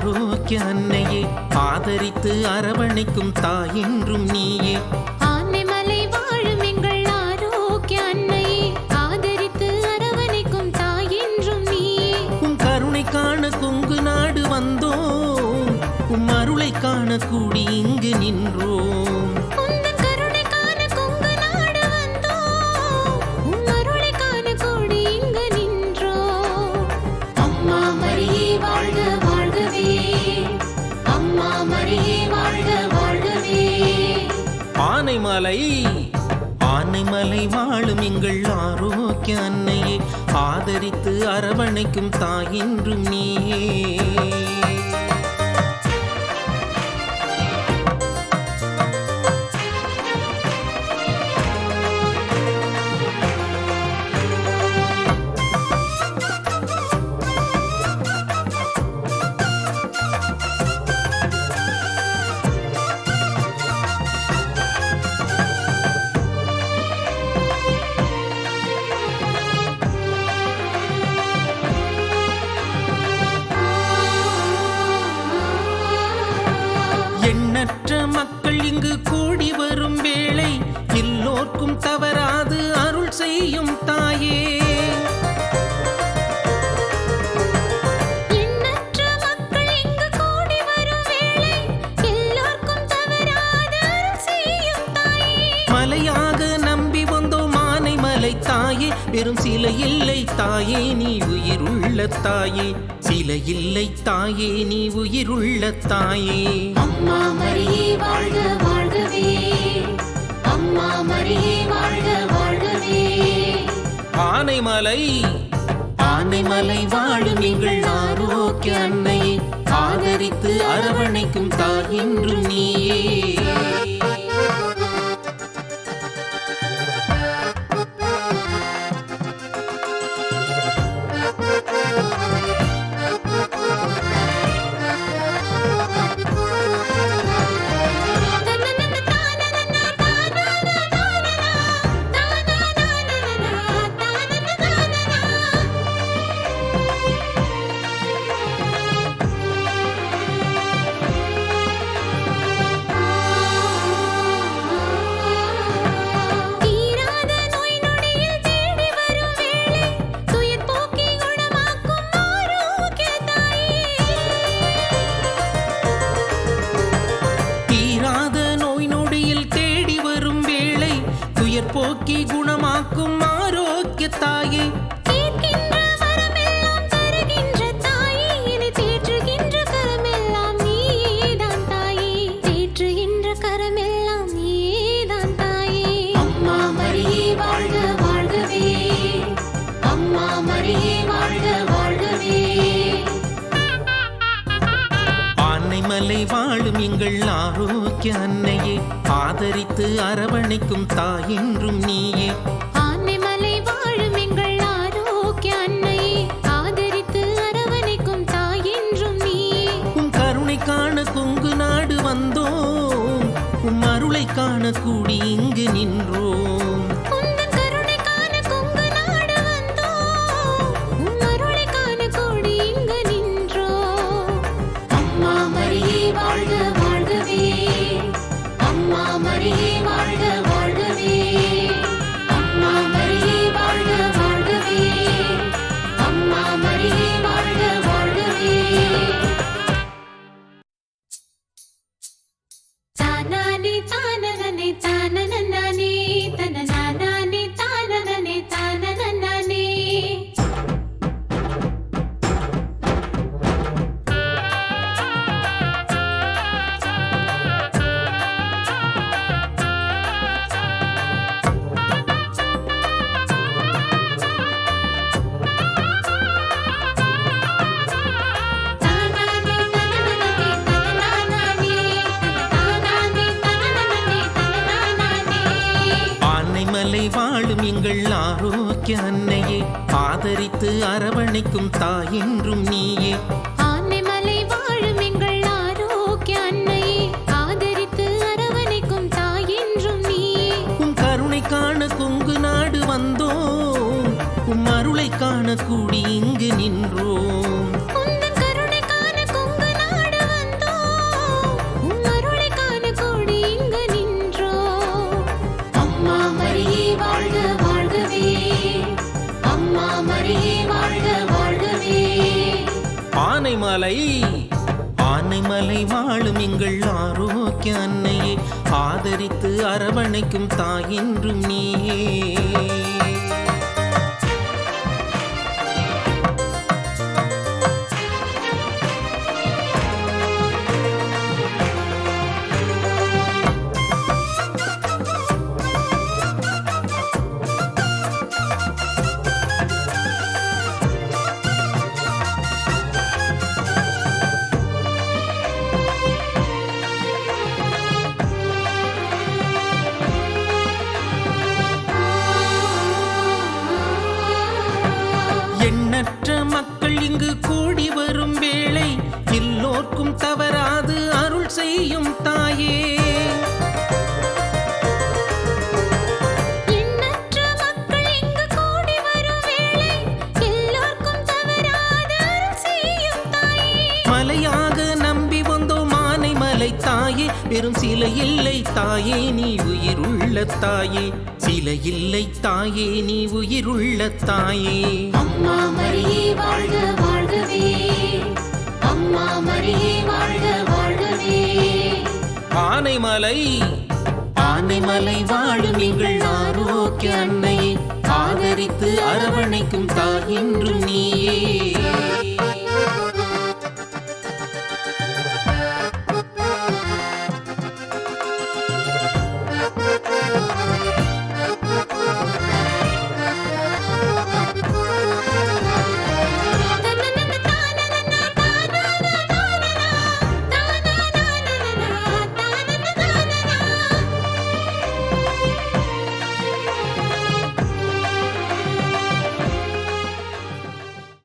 ஆரோக்கிய அன்னையே. ஆதரித்து அரவணைக்கும் தாயென்றும் நீயே. ஆனைமலை ஆனைமலை வாழும் எங்கள் ஆரோக்கிய அன்னையே. ஆதரித்து அரவணைக்கும் தாயின்றும் நீயே. தாயே வெறும் சில இல்லை தாயே நீ உயிருள்ள தாயே. சில இல்லை தாயே நீ உயிருள்ள தாயே. அம்மா மரியே வாழ்க வாழ்கவே. அம்மா மரியே வாழ்க வாழ்கவே. ஆனைமலை. ஆனைமலை வாழும் எங்கள் ஆரோக்கிய அன்னை ஆதரித்து அரவணைக்கும் தாயின்றும் நீயே. നോക്കി ഗുണമാക്കും ആരോഗ്യത്തായേ எங்கள் ஆரோக்கிய அன்னையே ஆதரித்து அரவணைக்கும் தாயென்றும் நீயே. ஆனைமலை வாழும் எங்கள் ஆரோக்கிய அன்னையே ஆதரித்து அரவணைக்கும் தாயென்றும் நீயே. உம் கருணை காண கொங்கு நாடு வந்தோம் உம் அருளை காண கூடி இங்கு நின்றோம். வாழ்க வாழ்கவே அம்மா மரியே எங்கள் ஆரோக்கிய அன்னையே. ஆதரித்து அரவணைக்கும் தாயென்றும் நீயே. ஆனைமலை ஆனைமலை வாழும் எங்கள் ஆரோக்கிய அன்னையே. ஆதரித்து அரவணைக்கும் தாய் என்றும் நீயே. எல்லோர்க்கும் தவறாது அருள் செய்யும் தாயே. மலையாக நம்பி வந்தோம் ஆனை மலை தாயே வெறும் சில இல்லை தாயே நீ உயிருள்ள தாயே. சில இல்லை தாயே நீ உயிருள்ள தாயே. அம்மா மரியே வாழ்க. ஆனைமலை. ஆனைமலை வாழும் எங்கள் ஆரோக்கிய அன்னை ஆதரித்து அரவணைக்கும் தாய் தாயென்றும் நீயே.